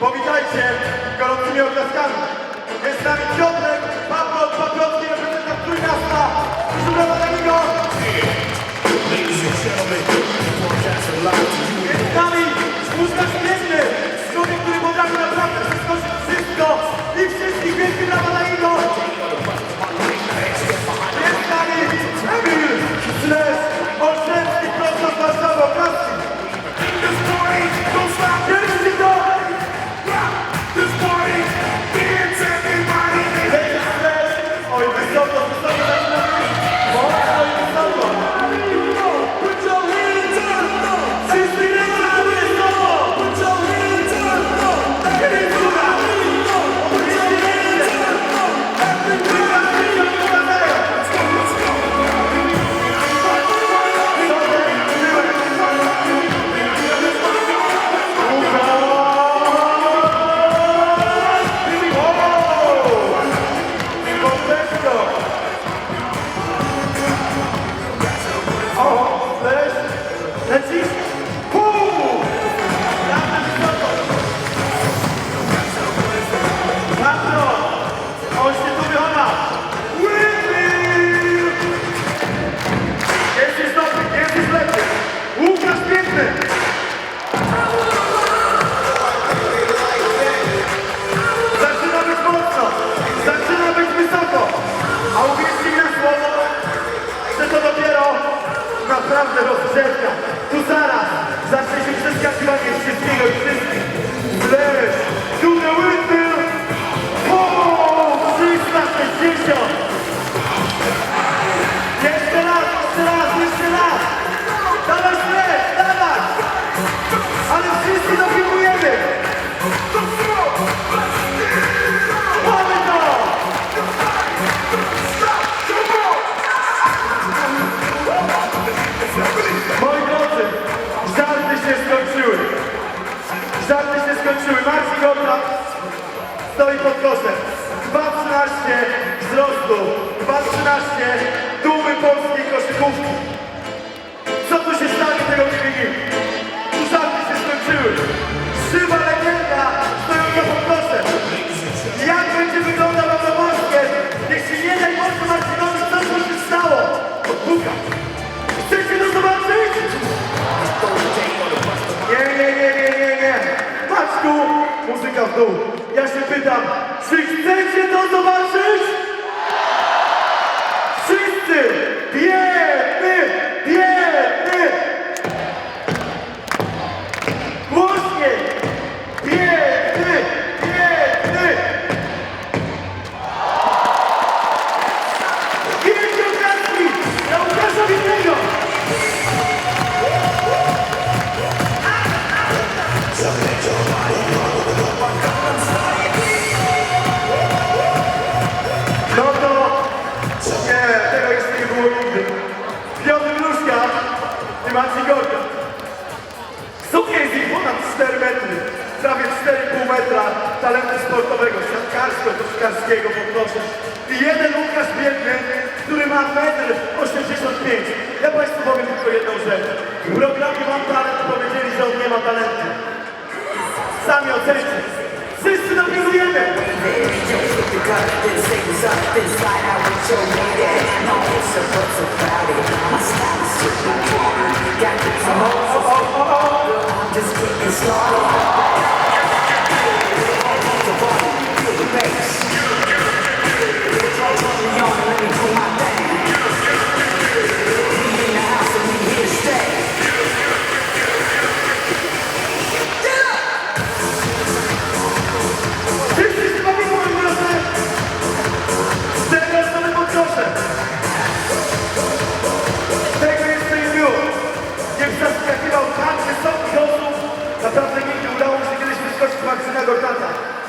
Powitajcie gorącymi oklaskami. Jest z nami Piotrek, Pawłot, Pawłowski, reprezentant Trójmiasta. Przygotowana Ligo. Jest z nami muzyka śmieszny, człowiek, który potrafi naprawdę przeskoczyć wszystko i wszystkich wielkich brawa skończyły. Marcin Gopla stoi pod koszem. 2.13 wzrostu, 2.13 dumy polskiej koszykówki. dół. Ja się pytam, czy chcecie to zobaczyć? 4 metry, prawie 4,5 metra talentu sportowego, siatkarstwo koszykarskiego podnoszę. I jeden Łukasz Biedny, który ma 1,85 m. Ja Państwu powiem tylko jedną rzecz. W programie Mam Talent powiedzieli, że on nie ma talentu. Sami ocencie. Wszyscy dopiero Oh, slow.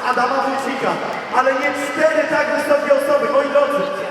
Adama Wójcika, ale nie cztery tak wysokie osoby, moi drodzy.